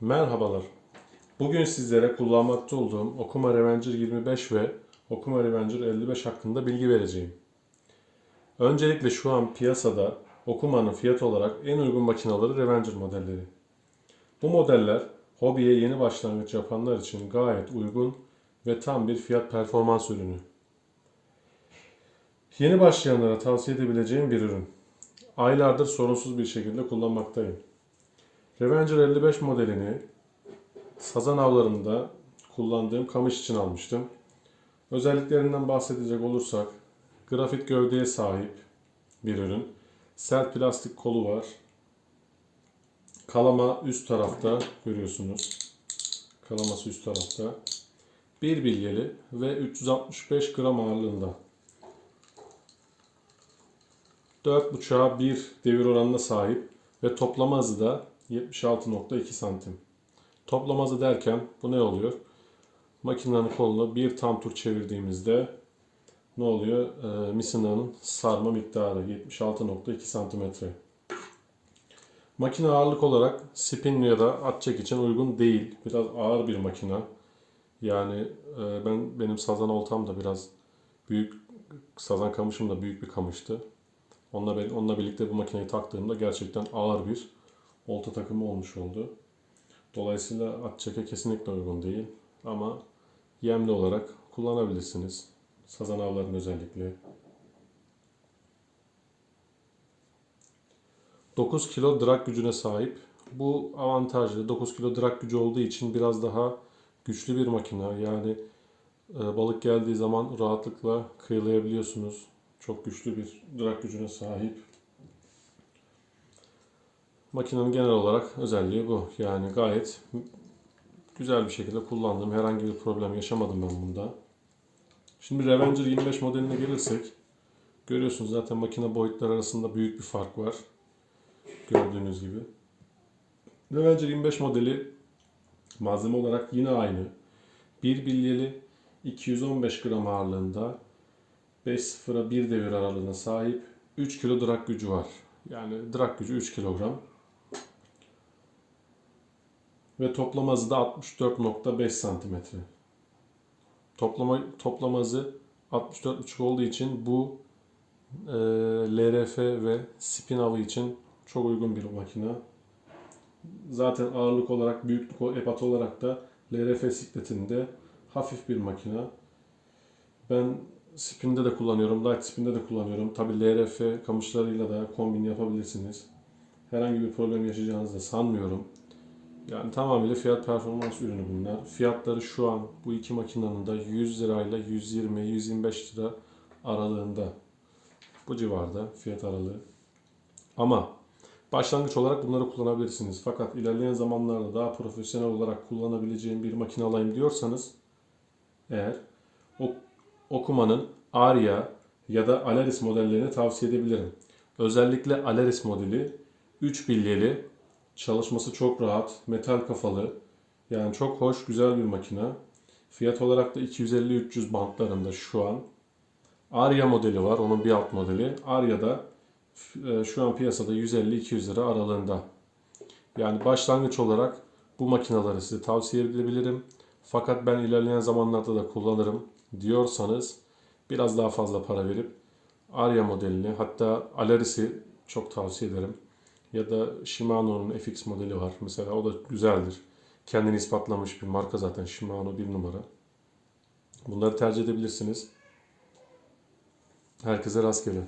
Merhabalar. Bugün sizlere kullanmakta olduğum Okuma Revenger 25 ve Okuma Revenger 55 hakkında bilgi vereceğim. Öncelikle şu an piyasada Okuma'nın fiyat olarak en uygun makinaları Revenger modelleri. Bu modeller hobiye yeni başlangıç yapanlar için gayet uygun ve tam bir fiyat performans ürünü. Yeni başlayanlara tavsiye edebileceğim bir ürün. Aylardır sorunsuz bir şekilde kullanmaktayım. Revenger 55 modelini sazan avlarında kullandığım kamış için almıştım. Özelliklerinden bahsedecek olursak grafit gövdeye sahip bir ürün. Sert plastik kolu var. Kalama üst tarafta görüyorsunuz. Kalaması üst tarafta. Bir bilyeli ve 365 gram ağırlığında. 4.5'a 1 devir oranına sahip ve toplama hızı da 76.2 santim. Toplama hızı derken bu ne oluyor? Makinenin kolunu bir tam tur çevirdiğimizde ne oluyor? E, misinanın sarma miktarı 76.2 santimetre. Makine ağırlık olarak spin ya da at çek için uygun değil. Biraz ağır bir makine. Yani e, ben benim sazan oltam da biraz büyük, sazan kamışım da büyük bir kamıştı. Onunla, onunla birlikte bu makineyi taktığımda gerçekten ağır bir olta takımı olmuş oldu. Dolayısıyla at çeke kesinlikle uygun değil. Ama yemli olarak kullanabilirsiniz. Sazan avların özellikle. 9 kilo drag gücüne sahip. Bu avantajlı. 9 kilo drag gücü olduğu için biraz daha güçlü bir makine. Yani e, balık geldiği zaman rahatlıkla kıyılayabiliyorsunuz. Çok güçlü bir drag gücüne sahip. Makinenin genel olarak özelliği bu. Yani gayet güzel bir şekilde kullandım. Herhangi bir problem yaşamadım ben bunda. Şimdi Revenger 25 modeline gelirsek görüyorsunuz zaten makine boyutları arasında büyük bir fark var. Gördüğünüz gibi. Revenger 25 modeli malzeme olarak yine aynı. Bir bilyeli 215 gram ağırlığında 5.0'a 1 devir aralığına sahip 3 kilo drag gücü var. Yani drag gücü 3 kilogram. Ve toplam hızı da 64.5 santimetre. Toplama, toplam hızı 64.5 olduğu için bu e, LRF ve spin avı için çok uygun bir makine. Zaten ağırlık olarak, büyüklük ebat olarak da LRF sikletinde hafif bir makine. Ben spinde de kullanıyorum, light spinde de kullanıyorum. Tabi LRF kamışlarıyla da kombin yapabilirsiniz. Herhangi bir problem yaşayacağınızı da sanmıyorum. Yani tamamıyla fiyat performans ürünü bunlar. Fiyatları şu an bu iki makinenin de 100 lirayla 120-125 lira aralığında. Bu civarda fiyat aralığı. Ama başlangıç olarak bunları kullanabilirsiniz. Fakat ilerleyen zamanlarda daha profesyonel olarak kullanabileceğim bir makine alayım diyorsanız eğer okumanın Aria ya da Alaris modellerini tavsiye edebilirim. Özellikle Alaris modeli 3 bilyeli, çalışması çok rahat, metal kafalı. Yani çok hoş, güzel bir makine. Fiyat olarak da 250-300 bantlarında şu an. Aria modeli var, onun bir alt modeli. Aria'da e, şu an piyasada 150-200 lira aralığında. Yani başlangıç olarak bu makineleri size tavsiye edebilirim. Fakat ben ilerleyen zamanlarda da kullanırım diyorsanız biraz daha fazla para verip Aria modelini hatta Alaris'i çok tavsiye ederim. Ya da Shimano'nun FX modeli var. Mesela o da güzeldir. Kendini ispatlamış bir marka zaten Shimano bir numara. Bunları tercih edebilirsiniz. Herkese rastgele.